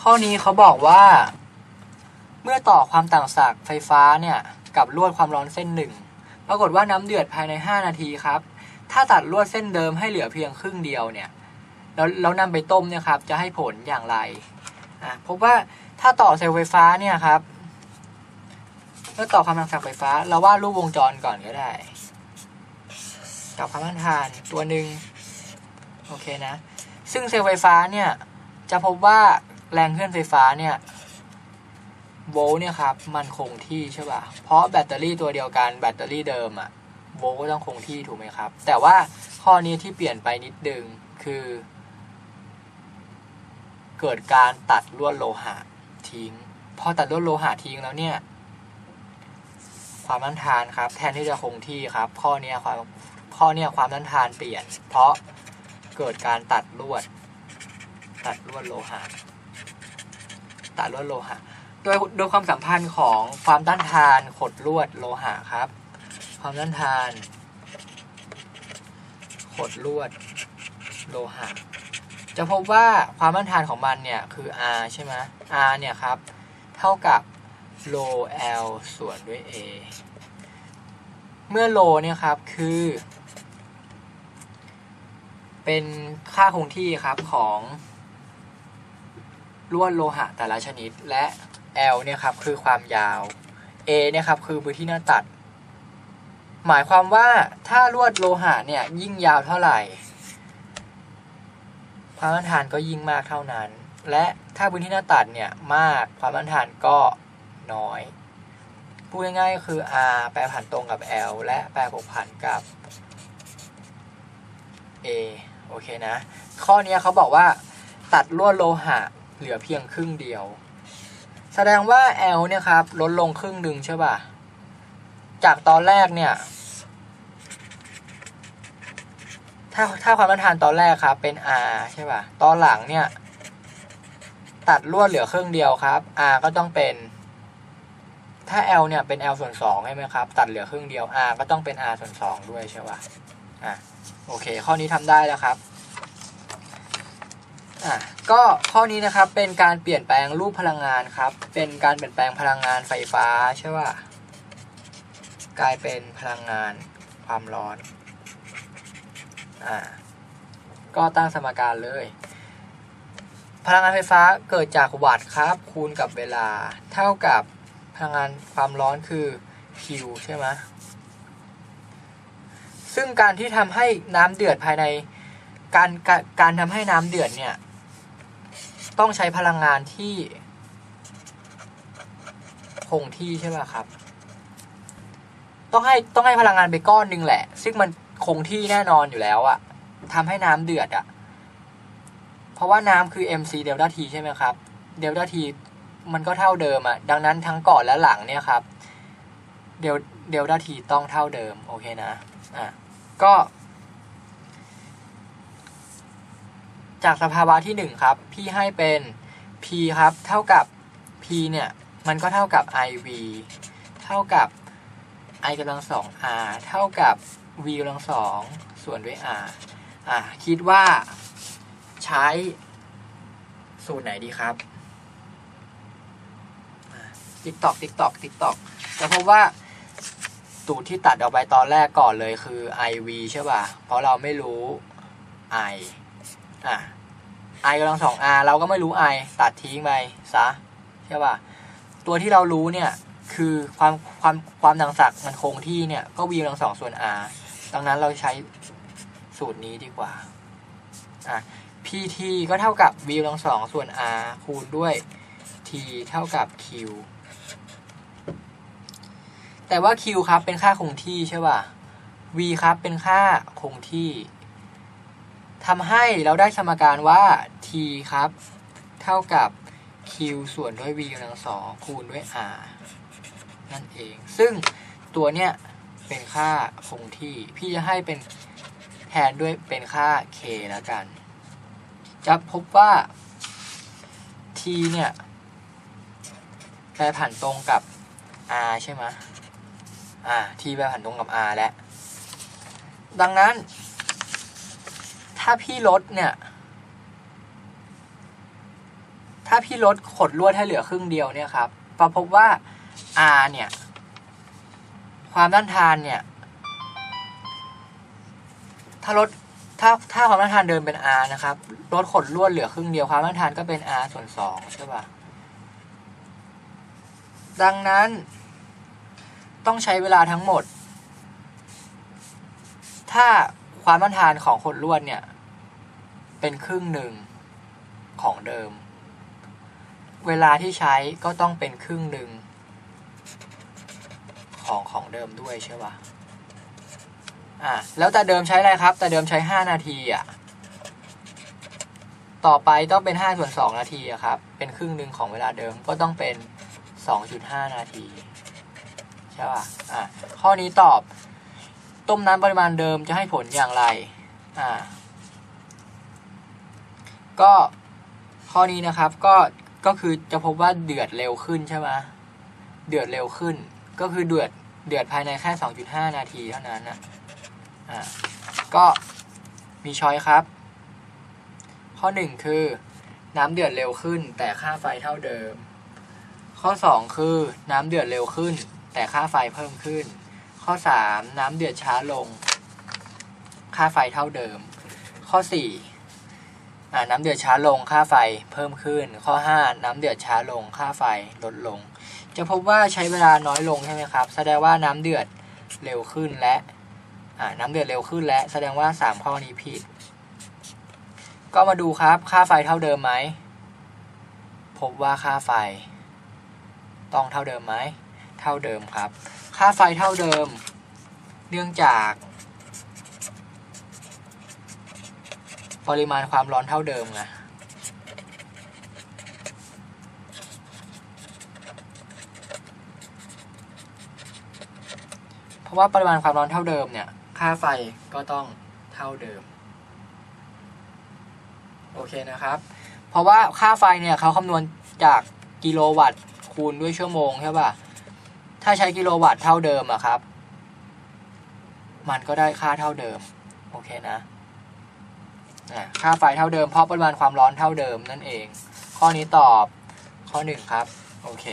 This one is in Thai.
ข้อนี้เขาบอกว่า เมื่อต่อความต่างศักย์ไฟฟ้าเนี่ยกับลวดความร้อนเส้นหนึ่งปรากฏว่าน้ำเดือดภายใน 5 นาทีครับ ถ้าตัดลวดเส้นเดิมให้เหลือเพียงครึ่งเดียวเนี่ยแล้วแล้วนำไปต้มเนี่ยครับ จะให้ผลอย่างไรอะพบว่าถ้าต่อเซลล์ไฟฟ้าเนี่ยครับเมื่อต่อความต่างศักย์ไฟฟ้า เราวาดรูปวงจรก่อนก็ได้กับความต้านทานตัวหนึ่งโอเคนะ ซึ่งเซลล์ไฟฟ้าเนี่ยจะพบว่า แรงเคลื่อนไฟฟ้าเนี่ยโวลต์เนี่ยครับมันคงที่ใช่ป่ะ เพราะแบตเตอรี่ตัวเดียวกันแบตเตอรี่เดิมอะโวลต์ก็ต้องคงที่ถูกไหมครับ แต่ว่าข้อนี้ที่เปลี่ยนไปนิดนึงคือ เกิดการตัดลวดโลหะทิ้ง พอตัดลวดโลหะทิ้งแล้วเนี่ย ความต้านทานครับ แทนที่จะคงที่ครับ ข้อนี้ความข้อนี้ความต้านทานเปลี่ยน เพราะเกิดการตัดลวด ตัดลวดโลหะ ตัดลวดโลหะ โดยโดยความสัมพันธ์ของความต้านทานขดลวดโลหะครับ ความต้านทาน ขดลวดโลหะ จะพบว่าความต้านทานของมันเนี่ยคือ R ใช่ไหม R เนี่ยครับ เท่ากับโล L ส่วนด้วย A เมื่อโลเนี่ยครับคือ เป็นค่าคงที่ครับของ ลวดโลหะแต่ละชนิด และ L เนี่ยครับคือความยาว A เนี่ยครับคือพื้นที่หน้าตัด หมายความว่าถ้าลวดโลหะเนี่ยยิ่งยาวเท่าไหร่ ความต้านทานก็ยิ่งมากเท่านั้น และถ้าพื้นที่หน้าตัดเนี่ยมากความต้านทานก็น้อยพูดง่ายๆก็คือ R แปรผันตรงกับ L และแปรผกผันกับ A โอเคนะ ข้อนี้เขาบอกว่า ตัดลวดโลหะ เหลือเพียงครึ่งเดียว แสดงว่า L เนี่ยครับ ลดลงครึ่งหนึ่งใช่ป่ะ จากตอนแรกเนี่ย ถ้าถ้าความต้านทานตอนแรกครับ เป็น R ใช่ป่ะ ตอนหลังเนี่ย ตัดลวดเหลือครึ่งเดียวครับ R ก็ต้องเป็น ถ้า L เนี่ยเป็น L ส่วนสองใช่ไหมครับ ตัดเหลือครึ่งเดียว R ก็ต้องเป็น R ส่วนสองด้วยใช่ป่ะ อะ โอเค ข้อนี้ทำได้แล้วครับ อะก็ข้อนี้นะครับเป็นการเปลี่ยนแปลงรูปพลังงานครับ เป็นการเปลี่ยนแปลงพลังงานไฟฟ้าใช่ป่ะกลายเป็นพลังงานความร้อนอ่าก็ตั้งสมการเลย พลังงานไฟฟ้าเกิดจากวัตต์ครับ คูณกับเวลา เท่ากับพลังงานความร้อนคือ Q ใช่ไหมซึ่งการที่ทำให้น้ำเดือดภายในการการการทำให้น้ำเดือดเนี่ย ต้องใช้พลังงานที่ คงที่ใช่ป่ะครับ ต้องให้ต้องให้พลังงานไปก้อนหนึ่งแหละ ซึ่งมันคงที่แน่นอนอยู่แล้วอะทำให้น้ำเดือดอะเพราะว่าน้ำคือ mc เดลต้า t ใช่ไหมครับเดลต้า t มันก็เท่าเดิมอะดังนั้นทั้งก่อนและหลังเนี่ยครับเดลเดลต้า t ต้องเท่าเดิมโอเคนะอะก็ จากสภาวะที่หนึ่งครับ พี่ให้เป็น p ครับ เท่ากับ p เนี่ย มันก็เท่ากับ iv เท่ากับ i กำลังสอง r เท่ากับ v กำลังสองส่วนด้วย r อะคิดว่าใช้สูตรไหนดีครับ ติ๊กตอก ติ๊กตอก ติ๊กตอกจะพบว่าสูตรที่ตัดออกไปตอนแรกก่อนเลยคือ iv ใช่ป่ะ เพราะเราไม่รู้ i อะ i กำลังสอง r เราก็ไม่รู้ i ตัดทิ้งไปซะใช่ป่ะตัวที่เรารู้เนี่ยคือความความความดังศักมันคงที่เนี่ยก็ v กำลังสองส่วน r ดังนั้นเราใช้สูตรนี้ดีกว่าอะ pt ก็เท่ากับ v กำลังสองส่วน r คูณด้วย t เท่ากับ q แต่ว่า q ครับเป็นค่าคงที่ใช่ป่ะ v ครับเป็นค่าคงที่ ทำให้เราได้สมการว่า t ครับ เท่ากับ q ส่วนด้วย v กำลังสองคูณด้วย r นั่นเอง ซึ่งตัวเนี้ยเป็นค่าคงที่ พี่จะให้เป็นแทนด้วยเป็นค่า k แล้วกัน จะพบว่า t เนี่ยแปรผันตรงกับ r ใช่ไหมอ่า t แปรผันตรงกับ r แล้ว ดังนั้น ถ้าพี่ลดเนี่ย ถ้าพี่ลดขดลวดให้เหลือครึ่งเดียวเนี่ยครับปรพบว่า R เนี่ย ความต้านทานเนี่ย ถ้าลดถ้าถ้าความต้านทานเดิมเป็น R นะครับลดขดลวดเหลือครึ่งเดียวความต้านทานก็เป็น R ส่วนสองใช่ปะดังนั้นต้องใช้เวลาทั้งหมด ถ้า ความต้านทานของขดลวดเนี่ย เป็นครึ่งหนึ่งของเดิม เวลาที่ใช้ก็ต้องเป็นครึ่งหนึ่งของของเดิมด้วยใช่ปะอะแล้วแต่เดิมใช้อะไรครับ แต่เดิมใช้ห้านาทีอะ ต่อไปต้องเป็นห้าส่วนสองนาทีอะครับ เป็นครึ่งหนึ่งของเวลาเดิมก็ต้องเป็นสองจุดห้านาที ใช่ป่ะอะข้อนี้ตอบ ต้มน้ำปริมาณเดิมจะให้ผลอย่างไร อ่า ก็ข้อนี้นะครับก็ก็คือจะพบว่าเดือดเร็วขึ้นใช่ไหมเดือดเร็วขึ้น ก็คือเดือดเดือดภายในแค่ 2.5 นาทีเท่านั้นนะอ่าก็มีช้อยครับ ข้อ 1 คือ น้ำเดือดเร็วขึ้น แต่ค่าไฟเท่าเดิม ข้อ 2 คือ น้ำเดือดเร็วขึ้น แต่ค่าไฟเพิ่มขึ้น ข้อ 3 น้ำเดือดช้าลง ค่าไฟเท่าเดิม ข้อ4อ่น้ำเดือดช้าลงค่าไฟเพิ่มขึ้น ข้อ 5 น้ำเดือดช้าลงค่าไฟลดลง จะพบว่าใช้เวลาน้อยลงใช่ไหมครับ แสดงว่าน้ำเดือดเร็วขึ้นและน้ำเดือดเร็วขึ้นและ แสดงว่า 3 ข้อนี้ผิด ก็มาดูครับค่าไฟเท่าเดิมไหมพบว่าค่าไฟ ต้องเท่าเดิมไหม เท่าเดิมครับ ค่าไฟเท่าเดิม เนื่องจาก ปริมาณความร้อนเท่าเดิมไงเพราะว่าปริมาณความร้อนเท่าเดิมเนี่ย ค่าไฟก็ต้องเท่าเดิม โอเคนะครับ เพราะว่าค่าไฟเนี่ยเขาคำนวณจากกิโลวัตต์คูณด้วยชั่วโมงใช่ป่ะ ถ้าใช้กิโลวัตต์เท่าเดิมอะครับ มันก็ได้ค่าเท่าเดิม โอเคนะค่าไฟเท่าเดิมเพราะปริมาณความร้อนเท่าเดิมนั่นเอง ข้อนี้ตอบข้อหนึ่งครับ โอเค